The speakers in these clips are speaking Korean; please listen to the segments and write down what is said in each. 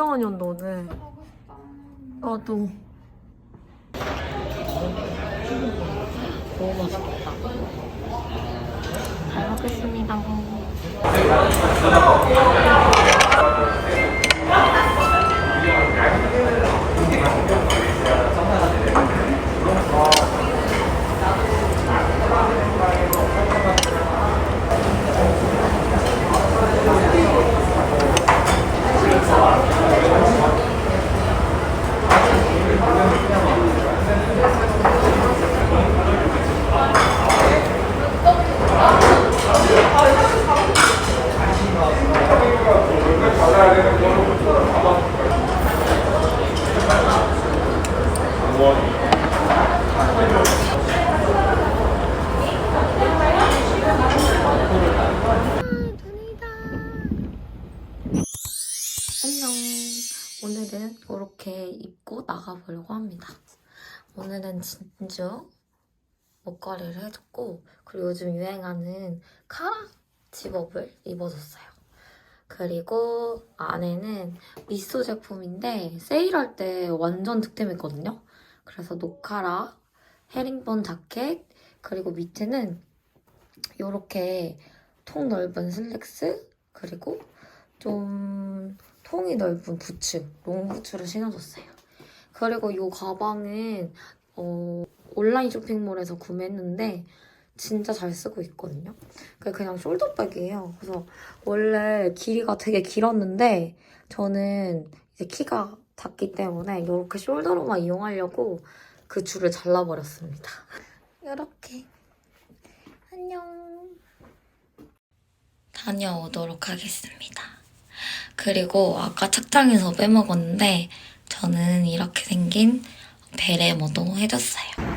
온다 오늘. 나도. 너무 맛있겠다. 진주 목걸이를 해줬고 그리고 요즘 유행하는 카라 집업을 입어줬어요. 그리고 안에는 미소 제품인데 세일할 때 완전 득템했거든요. 그래서 노카라 헤링본 자켓 그리고 밑에는 이렇게 통 넓은 슬랙스 그리고 좀 통이 넓은 부츠, 롱 부츠를 신어줬어요. 그리고 이 가방은 어, 온라인 쇼핑몰에서 구매했는데 진짜 잘 쓰고 있거든요. 그게 그냥 숄더백이에요. 그래서 원래 길이가 되게 길었는데 저는 이제 키가 작기 때문에 이렇게 숄더로만 이용하려고 그 줄을 잘라버렸습니다. 이렇게 안녕. 다녀오도록 하겠습니다. 그리고 아까 착장에서 빼먹었는데 저는 이렇게 생긴 베레모도 해줬어요.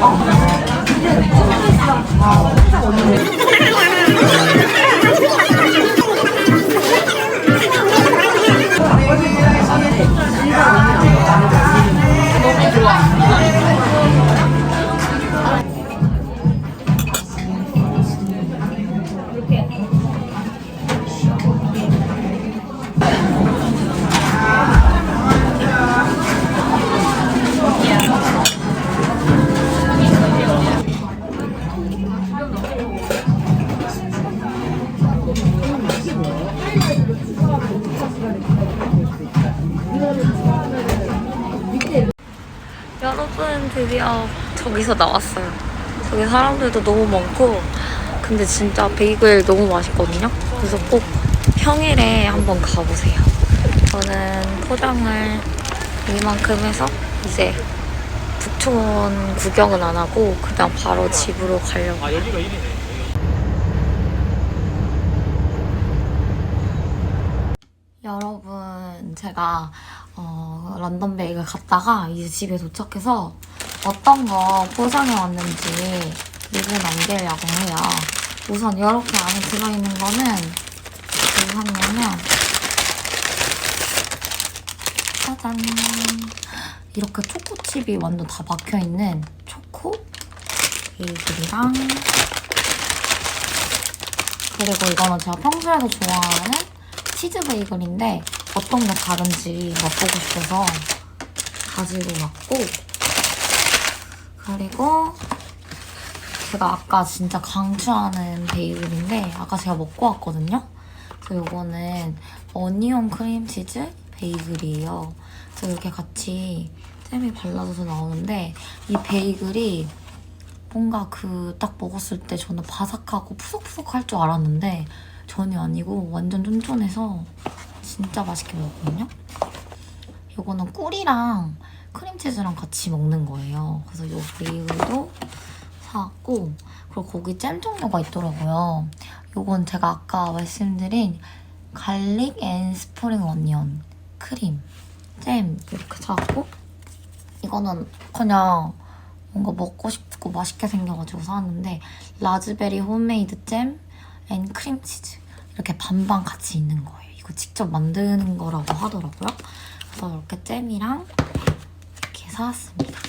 여 저기서 나왔어요. 저기 사람들도 너무 많고 근데 진짜 베이글 너무 맛있거든요. 그래서 꼭 평일에 한번 가보세요. 저는 포장을 이만큼 해서 이제 북촌 구경은 안 하고 그냥 바로 집으로 가려고 아 여기가 1이네 여러분, 제가 어, 런던 베이글 갔다가 이제 집에 도착해서 어떤 거 포장해 왔는지 리뷰 남기려고 해요. 우선 이렇게 안에 들어있는 거는 뭘 샀냐면 짜잔 이렇게 초코칩이 완전 다 박혀있는 초코 베이글이랑 그리고 이거는 제가 평소에도 좋아하는 치즈 베이글인데 어떤 게 다른지 맛보고 싶어서 가지고 왔고 그리고 제가 아까 진짜 강추하는 베이글인데 아까 제가 먹고 왔거든요. 그래서 이거는 어니언 크림치즈 베이글이에요. 그래서 이렇게 같이 잼이 발라져서 나오는데 이 베이글이 뭔가 그 딱 먹었을 때 저는 바삭하고 푸석푸석 할 줄 알았는데 전혀 아니고 완전 쫀쫀해서 진짜 맛있게 먹었거든요. 이거는 꿀이랑 크림치즈랑 같이 먹는 거예요. 그래서 이 베이글도 사왔고 그리고 거기 잼 종류가 있더라고요. 이건 제가 아까 말씀드린 갈릭 앤 스프링 어니언 크림 잼 이렇게 사왔고 이거는 그냥 뭔가 먹고 싶고 맛있게 생겨가지고 사왔는데 라즈베리 홈메이드 잼 앤 크림치즈 이렇게 반반 같이 있는 거예요. 이거 직접 만드는 거라고 하더라고요. 그래서 이렇게 잼이랑 사왔습니다.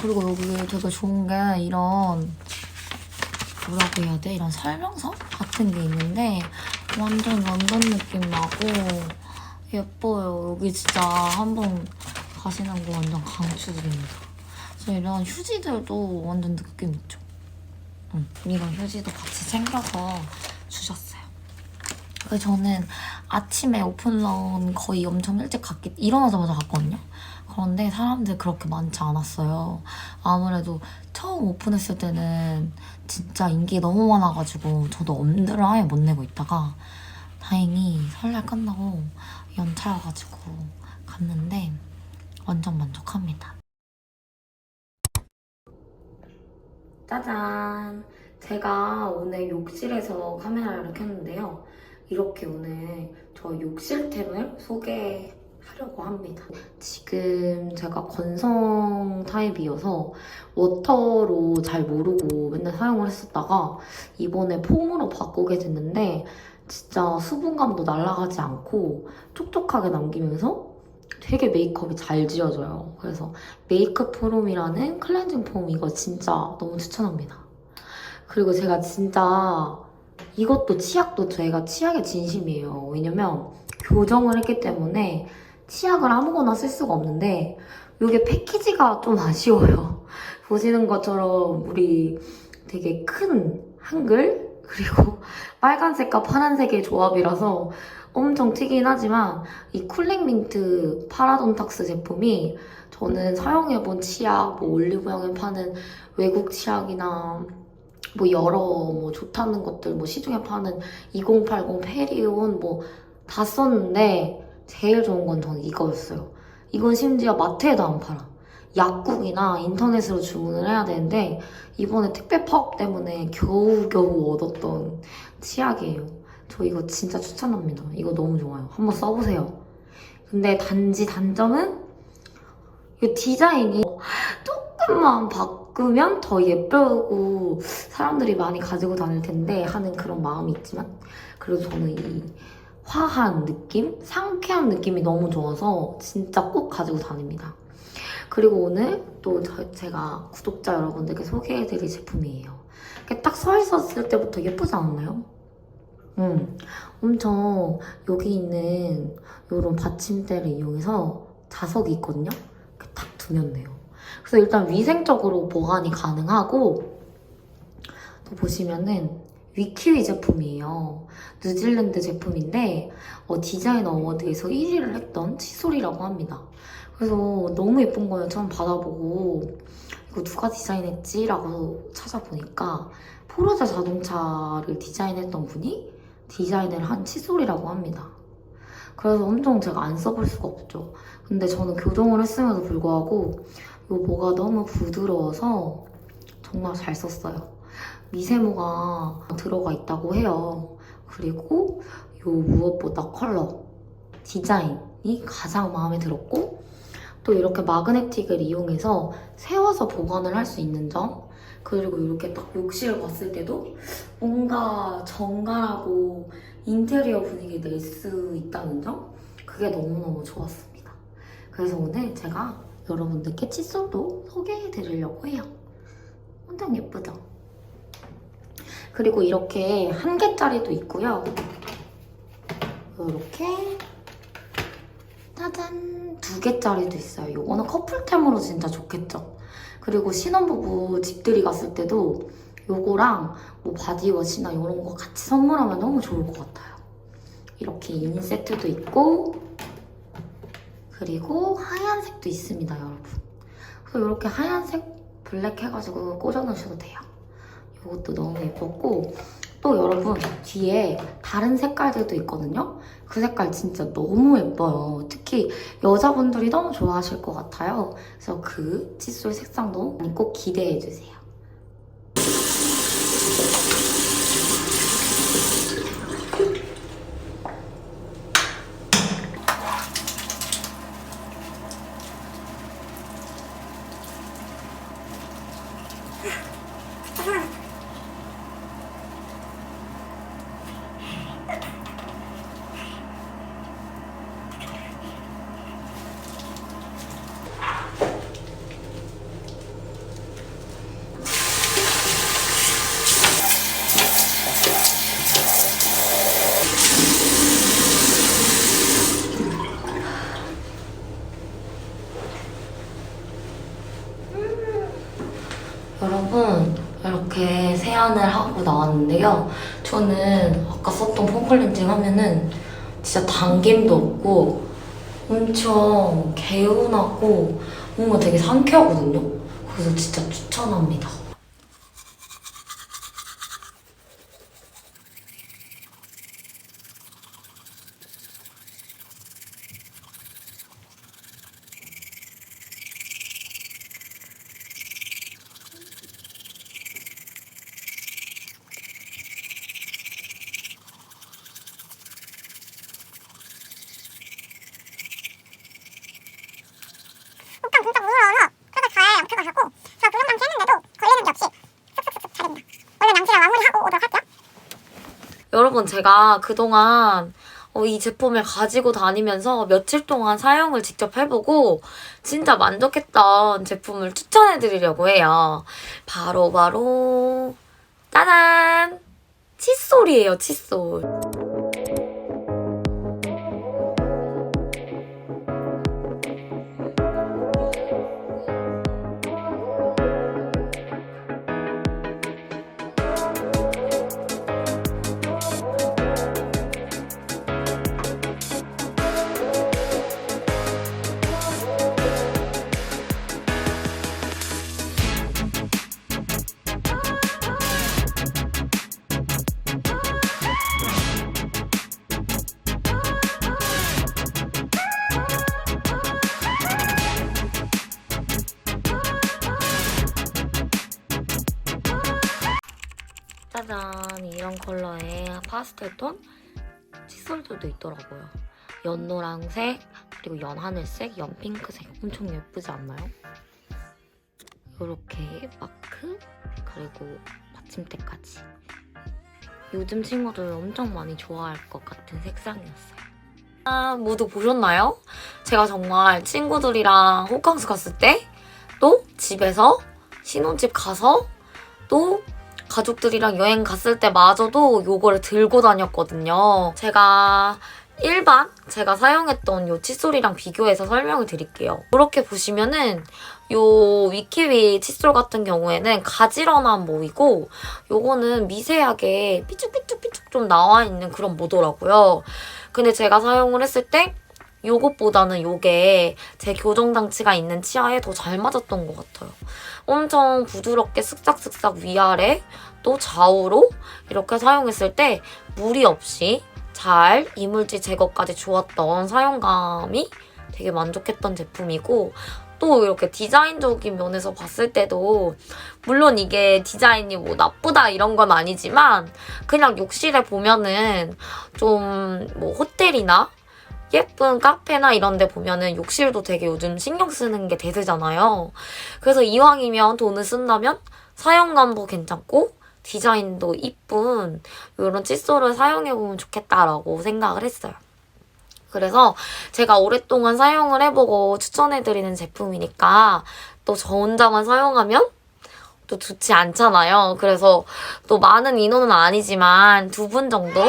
그리고 여기 되게 좋은 게 이런 뭐라고 해야 돼? 이런 설명서 같은 게 있는데 완전 런던 느낌 나고 예뻐요. 여기 진짜 한번 가시는 거 완전 강추드립니다. 그래서 이런 휴지들도 완전 느낌 있죠. 응, 이런 휴지도 같이 챙겨서 주셨어요. 그래서 저는 아침에 오픈런 거의 엄청 일찍 갔기 일어나자마자 갔거든요. 그런데 사람들 그렇게 많지 않았어요. 아무래도 처음 오픈했을 때는 진짜 인기 너무 많아가지고 저도 엄두를 아예 못 내고 있다가 다행히 설날 끝나고 연차여가지고 갔는데 완전 만족합니다. 짜잔! 제가 오늘 욕실에서 카메라를 켰는데요. 이렇게 오늘 저 욕실템을 소개 하려고 합니다. 지금 제가 건성 타입이어서 워터로 잘 모르고 맨날 사용을 했었다가 이번에 폼으로 바꾸게 됐는데 진짜 수분감도 날아가지 않고 촉촉하게 남기면서 되게 메이크업이 잘 지워져요. 그래서 메이크업 프롬이라는 클렌징 폼 이거 진짜 너무 추천합니다. 그리고 제가 진짜 이것도 치약도 제가 치약의 진심이에요. 왜냐면 교정을 했기 때문에 치약을 아무거나 쓸 수가 없는데 이게 패키지가 좀 아쉬워요. 보시는 것처럼 우리 되게 큰 한글 그리고 빨간색과 파란색의 조합이라서 엄청 튀긴 하지만 이 쿨링 민트 파라돈탁스 제품이 저는 사용해본 치약, 뭐 올리브영에 파는 외국 치약이나 뭐 여러 뭐 좋다는 것들 뭐 시중에 파는 2080 페리온 뭐 다 썼는데 제일 좋은 건 저는 이거였어요. 이건 심지어 마트에도 안 팔아. 약국이나 인터넷으로 주문을 해야 되는데 이번에 택배 파업 때문에 겨우겨우 얻었던 치약이에요. 저 이거 진짜 추천합니다. 이거 너무 좋아요. 한번 써보세요. 근데 단지 단점은 이 디자인이 조금만 바꾸면 더 예쁘고 사람들이 많이 가지고 다닐 텐데 하는 그런 마음이 있지만 그래도 저는 이 화한 느낌, 상쾌한 느낌이 너무 좋아서 진짜 꼭 가지고 다닙니다. 그리고 오늘 또 저- 제가 구독자 여러분들께 소개해드릴 제품이에요. 딱 서 있었을 때부터 예쁘지 않나요? 음, 엄청 여기 있는 이런 받침대를 이용해서 자석이 있거든요. 딱 두면 돼요. 그래서 일단 위생적으로 보관이 가능하고 또 보시면은 위키위 제품이에요. 뉴질랜드 제품인데 어, 디자인 어워드에서 1위를 했던 칫솔이라고 합니다. 그래서 너무 예쁜 거예요. 처음 받아보고 이거 누가 디자인했지? 라고 찾아보니까 포르쉐 자동차를 디자인했던 분이 디자인을 한 칫솔이라고 합니다. 그래서 엄청 제가 안 써볼 수가 없죠. 근데 저는 교정을 했음에도 불구하고 이 모가 너무 부드러워서 정말 잘 썼어요. 미세모가 들어가 있다고 해요. 그리고 이 무엇보다 컬러, 디자인이 가장 마음에 들었고 또 이렇게 마그네틱을 이용해서 세워서 보관을 할 수 있는 점 그리고 이렇게 딱 욕실을 봤을 때도 뭔가 정갈하고 인테리어 분위기 낼 수 있다는 점 그게 너무너무 좋았습니다. 그래서 오늘 제가 여러분들께 칫솔도 소개해 드리려고 해요. 엄청 예쁘죠? 그리고 이렇게 한 개짜리도 있고요. 이렇게 짜잔 두 개짜리도 있어요. 이거는 커플템으로 진짜 좋겠죠. 그리고 신혼부부 집들이 갔을 때도 요거랑 뭐 바디워시나 이런 거 같이 선물하면 너무 좋을 것 같아요. 이렇게 2인 세트도 있고 그리고 하얀색도 있습니다, 여러분. 그래서 이렇게 하얀색 블랙 해가지고 꽂아놓으셔도 돼요. 이것도 너무 예뻤고 또 여러분 뒤에 다른 색깔들도 있거든요. 그 색깔 진짜 너무 예뻐요. 특히 여자분들이 너무 좋아하실 것 같아요. 그래서 그 칫솔 색상도 꼭 기대해주세요. 여러분 이렇게 세안을 하고 나왔는데요. 저는 아까 썼던 폼클렌징 하면은 진짜 당김도 없고 엄청 개운하고 뭔가 되게 상쾌하거든요. 그래서 진짜 추천합니다. 일단 진짜 무서워서 그래도 잘 어떻게 하셨고 저 구름담치 했는데도 걸리는 게 없이 쓱쓱쓱 잘했습니다. 오늘 남친이랑 마무리하고 오도록 할게요. 여러분 제가 그동안 어, 이 제품을 가지고 다니면서 며칠 동안 사용을 직접 해보고 진짜 만족했던 제품을 추천해드리려고 해요. 바로 바로 짜잔! 칫솔이에요, 칫솔. 파스텔 톤 칫솔들도 있더라고요. 연노랑색 그리고 연하늘색, 연핑크색 엄청 예쁘지 않나요? 이렇게 마크 그리고 받침대까지 요즘 친구들 엄청 많이 좋아할 것 같은 색상이었어요. 아, 모두 보셨나요? 제가 정말 친구들이랑 호캉스 갔을 때 또 집에서 신혼집 가서 또 가족들이랑 여행 갔을 때마저도 요거를 들고 다녔거든요. 제가 일반 제가 사용했던 요 칫솔이랑 비교해서 설명을 드릴게요. 이렇게 보시면은 요 위키위 칫솔 같은 경우에는 가지런한 모이고 요거는 미세하게 삐쭉삐쭉삐쭉 좀 나와 있는 그런 모더라고요. 근데 제가 사용을 했을 때 요것보다는 요게 제 교정 장치가 있는 치아에 더 잘 맞았던 것 같아요. 엄청 부드럽게 쓱싹쓱싹 위아래 또 좌우로 이렇게 사용했을 때 무리 없이 잘 이물질 제거까지 좋았던 사용감이 되게 만족했던 제품이고 또 이렇게 디자인적인 면에서 봤을 때도 물론 이게 디자인이 뭐 나쁘다 이런 건 아니지만 그냥 욕실에 보면은 좀 뭐 호텔이나 예쁜 카페나 이런 데 보면은 욕실도 되게 요즘 신경 쓰는 게 대세잖아요. 그래서 이왕이면 돈을 쓴다면 사용감도 괜찮고 디자인도 이쁜 이런 칫솔을 사용해보면 좋겠다라고 생각을 했어요. 그래서 제가 오랫동안 사용을 해보고 추천해드리는 제품이니까 또 저 혼자만 사용하면 또 좋지 않잖아요. 그래서 또 많은 인원은 아니지만 두 분 정도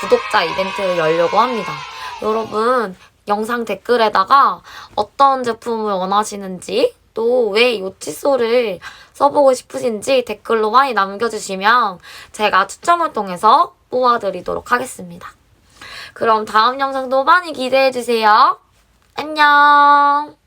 구독자 이벤트를 열려고 합니다. 여러분, 영상 댓글에다가 어떤 제품을 원하시는지 또왜이 칫솔을 써보고 싶으신지 댓글로 많이 남겨주시면 제가 추첨을 통해서 뽑아드리도록 하겠습니다. 그럼 다음 영상도 많이 기대해주세요. 안녕!